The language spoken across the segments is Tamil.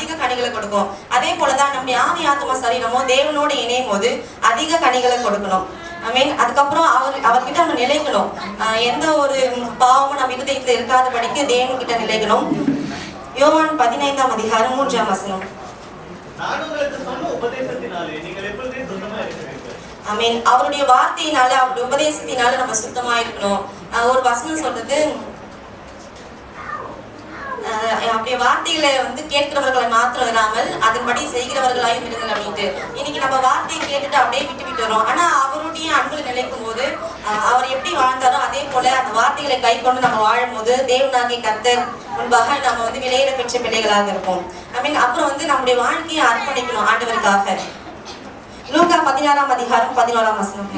அதிக கனிகளை கொடுக்கும். அதே போலதான் நம்முடைய ஆவி ஆத்மா சரீரமோ தேவனோடு இணையும் போது அதிக கனிகளை கொடுக்கணும். ஐ மீன் அதுக்கப்புறம் அவர் அவர்கிட்ட நம்ம நிலைக்கணும். எந்த ஒரு பாவமும் நம்ம இருதயத்துல இருக்காதபடிக்கு தேவன் கிட்ட நிலைக்கணும். யோவான் பதினைந்தாம் அதிகாரம் மூன்றாம் வசனம். ஐ மீன் அவருடைய வார்த்தையினால அவருடைய உபதேசத்தினால நம்ம சுத்தமா இருக்கணும். ஒரு வசனம் சொல்றது அவருடைய வார்த்தைகளை வந்து கேட்கிறவர்களை மாத்திரம் இல்லாமல் அதன்படி செய்கிறவர்களாயும் இருங்கள் அப்படின்ட்டு. இன்னைக்கு நம்ம வார்த்தையை கேட்டுட்டு அப்படியே விட்டு விட்டு வரோம் ஆனா அவருடைய அன்புல நிலைக்கும் போது அவர் எப்படி வாழ்ந்தாரோ அதே போல அந்த வார்த்தைகளை கை கொண்டு நம்ம வாழும் போது தேவனாகிய கர்த்தர் முன்பாக நம்ம வந்து விளையிட பெற்ற பிள்ளைகளாக இருப்போம். ஐ மீன் அப்புறம் வந்து நம்முடைய வாழ்க்கையை அர்ப்பணிக்கணும் ஆண்டவருக்காக. லூகா பதினாறாம் அதிகாரம் பதினோராம் வசனம்.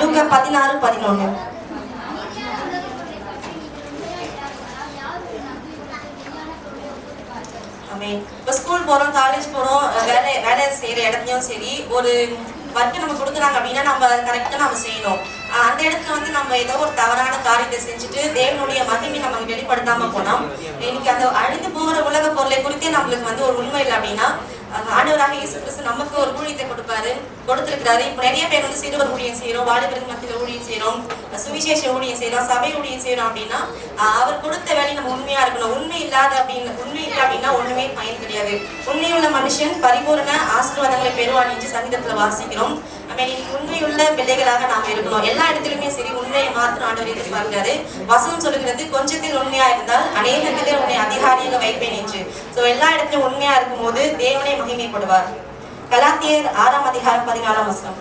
லூக்கா பதினாறு பதினொன்று இப்போ ஸ்கூல் போகிறோம் காலேஜ் போகிறோம் வேலை வேலை செய்கிற இடத்துலையும் சரி ஒரு ஒர்க்கு நம்ம கொடுக்குறாங்க அப்படின்னா நம்ம கரெக்டாக நம்ம செய்யணும். அந்த இடத்துல வந்து நம்ம ஏதோ ஒரு தவறான காரியத்தை செஞ்சுட்டு தேவனுடைய மகிமை நம்ம வெளிப்படுத்தாம போனோம் இன்னைக்கு அந்த அழிந்து போகிற உலக பொருளை குறித்தே நம்மளுக்கு வந்து ஒரு உண்மை இல்லை அப்படின்னா ஆண்டவராக இயேசு கிறிஸ்து நமக்கு ஒரு ஊழியத்தை கொடுப்பாரு கொடுத்திருக்கிறாரு. இப்போ நிறைய பேர் வந்து சிறுவர் ஊழியம் செய்யறோம் வாலிபருக்கு மத்தியில் ஊழியம் செய்யறோம் சுவிசேஷ ஊழியம் செய்யறோம் சபை ஊழியம் செய்யறோம் அப்படின்னா அவர் கொடுத்த வேலை நம்ம உண்மையா இருக்கணும். உண்மை இல்லாத அப்படின்னு உண்மை இல்லை அப்படின்னா ஒண்ணுமே பயன் கிடையாது. உண்மையுள்ள மனுஷன் பரிபூரண ஆசீர்வாதங்களை பெறுவான் என்று சங்கீதத்துல வாசிக்கிறோம். உண்மையுள்ள பிள்ளைகளாக நாம் இருக்கணும். எல்லா இடத்திலுமே சரி உண்மையை மாத்திரம் ஆண்டவர் எதிர்பார்க்கிறாரு வசனம் சொல்லுகிறது கொஞ்சத்தில் உண்மையா இருந்தால் அநேகத்திலே உன்னை அதிகாரியாக வைப்பேன் என்று. சோ எல்லா இடத்திலும் உண்மையா இருக்கும்போது தேவனை மகிமைப்படுவார். கலாத்தியர் ஆறாம் அதிகாரம் பதினாலாம் வசனம்.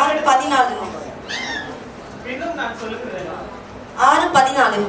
ஆறு பதினாலு. ஆறு பதினாலு.